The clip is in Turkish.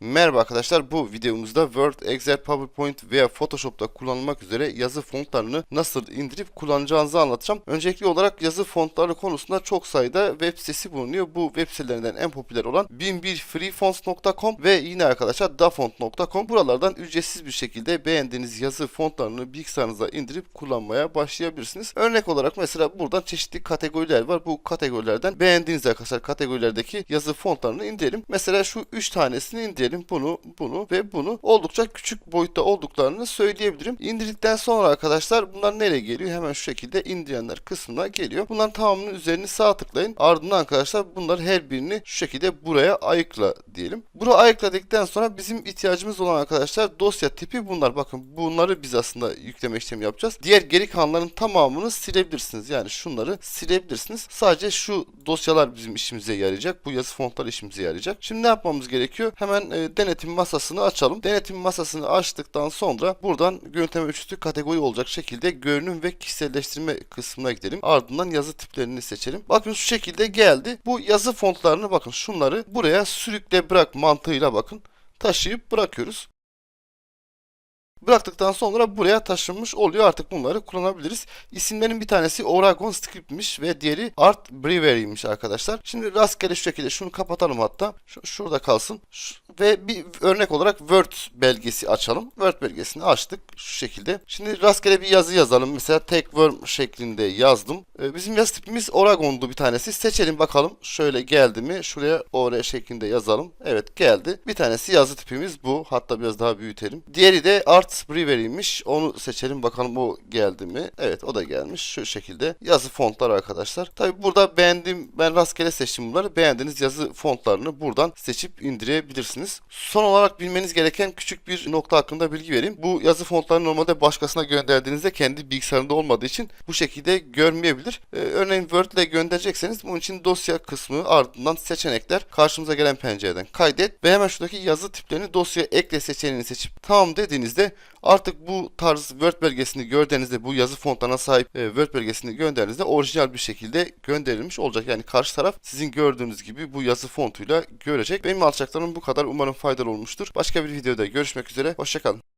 Merhaba arkadaşlar bu videomuzda Word, Excel, PowerPoint veya Photoshop'ta kullanılmak üzere yazı fontlarını nasıl indirip kullanacağınızı anlatacağım. Öncelikli olarak yazı fontları konusunda çok sayıda web sitesi bulunuyor. Bu web sitelerinden en popüler olan 1001freefonts.com ve yine arkadaşlar dafont.com. Buralardan ücretsiz bir şekilde beğendiğiniz yazı fontlarını bilgisayarınıza indirip kullanmaya başlayabilirsiniz. Örnek olarak mesela buradan çeşitli kategoriler var. Bu kategorilerden beğendiğiniz arkadaşlar kategorilerdeki yazı fontlarını indirelim. Mesela şu 3 tanesini indirelim. Bunu, bunu ve bunu. Oldukça küçük boyutta olduklarını söyleyebilirim. İndirdikten sonra arkadaşlar bunlar nereye geliyor? Hemen şu şekilde indirenler kısmına geliyor. Bunların tamamının üzerini sağ tıklayın. Ardından arkadaşlar bunları her birini şu şekilde buraya ayıkla diyelim. Buraya ayıkladıktan sonra bizim ihtiyacımız olan arkadaşlar dosya tipi bunlar. Bakın bunları biz aslında yükleme işlemi yapacağız. Diğer geri kalanların tamamını silebilirsiniz. Yani şunları silebilirsiniz. Sadece şu dosyalar bizim işimize yarayacak. Bu yazı fontları işimize yarayacak. Şimdi ne yapmamız gerekiyor? Hemen e, denetim masasını açalım. Denetim masasını açtıktan sonra buradan görüntüleme üçlü kategori olacak şekilde görünüm ve kişiselleştirme kısmına gidelim. Ardından yazı tiplerini seçelim. Bakın şu şekilde geldi. Bu yazı fontlarını bakın şunları buraya sürükle bırak mantığıyla bakın taşıyıp bırakıyoruz. Bıraktıktan sonra buraya taşınmış oluyor. Artık bunları kullanabiliriz. İsimlerin bir tanesi Oragon Script'miş ve diğeri Art Brewery'miş arkadaşlar. Şimdi rastgele şu şekilde şunu kapatalım hatta. Şu, şurada kalsın. Şu- ve bir örnek olarak Word belgesi açalım. Word belgesini açtık şu şekilde. Şimdi rastgele bir yazı yazalım. Mesela tek worm şeklinde yazdım. Ee, bizim yazı tipimiz Oragon'du bir tanesi. Seçelim bakalım. Şöyle geldi mi? Şuraya OR şeklinde yazalım. Evet geldi. Bir tanesi yazı tipimiz bu. Hatta biraz daha büyütelim. Diğeri de Art Brewery'miş. Onu seçelim bakalım o geldi mi? Evet o da gelmiş. Şu şekilde. Yazı fontlar arkadaşlar. Tabi burada beğendiğim ben rastgele seçtim bunları. Beğendiğiniz yazı fontlarını buradan seçip indirebilirsiniz. Son olarak bilmeniz gereken küçük bir nokta hakkında bilgi vereyim. Bu yazı fontlarını normalde başkasına gönderdiğinizde kendi bilgisayarında olmadığı için bu şekilde görmeyebilir. Ee, örneğin Word ile gönderecekseniz bunun için dosya kısmı ardından seçenekler karşımıza gelen pencereden kaydet ve hemen şuradaki yazı tiplerini dosyaya ekle seçeneğini seçip tamam dediğinizde artık bu tarz Word belgesini gördüğünüzde bu yazı fontlarına sahip e, Word belgesini gönderdiğinizde orijinal bir şekilde gönderilmiş olacak. Yani karşı taraf sizin gördüğünüz gibi bu yazı fontuyla görecek. Benim alacaklarım bu kadar. Umarım faydalı olmuştur. Başka bir videoda görüşmek üzere. Hoşçakalın.